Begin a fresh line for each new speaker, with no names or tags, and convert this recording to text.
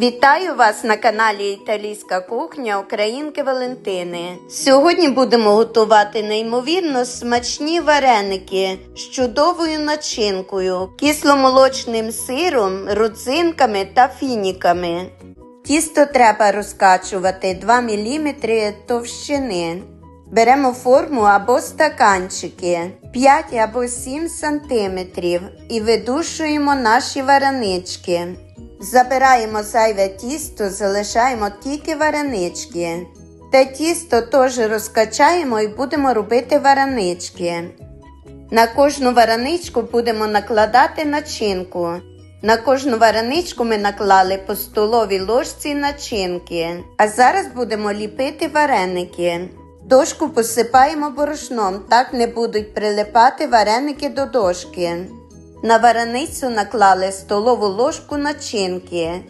Вітаю вас на каналі Італійська кухня Українки Валентини. Сьогодні будемо готувати неймовірно смачні вареники з чудовою начинкою, кисломолочним сиром, родзинками та фініками. Тісто треба розкачувати 2 мм товщини. Беремо форму або стаканчики 5 або 7 см і видушуємо наші варенички. Забираємо зайве тісто, залишаємо тільки варенички. Те тісто теж розкачаємо і будемо робити варенички. На кожну вареничку будемо накладати начинку. На кожну вареничку ми наклали по столовій ложці начинки. А зараз будемо ліпити вареники. Дошку посипаємо борошном, так не будуть прилипати вареники до дошки. На вареницю наклали столову ложку начинки.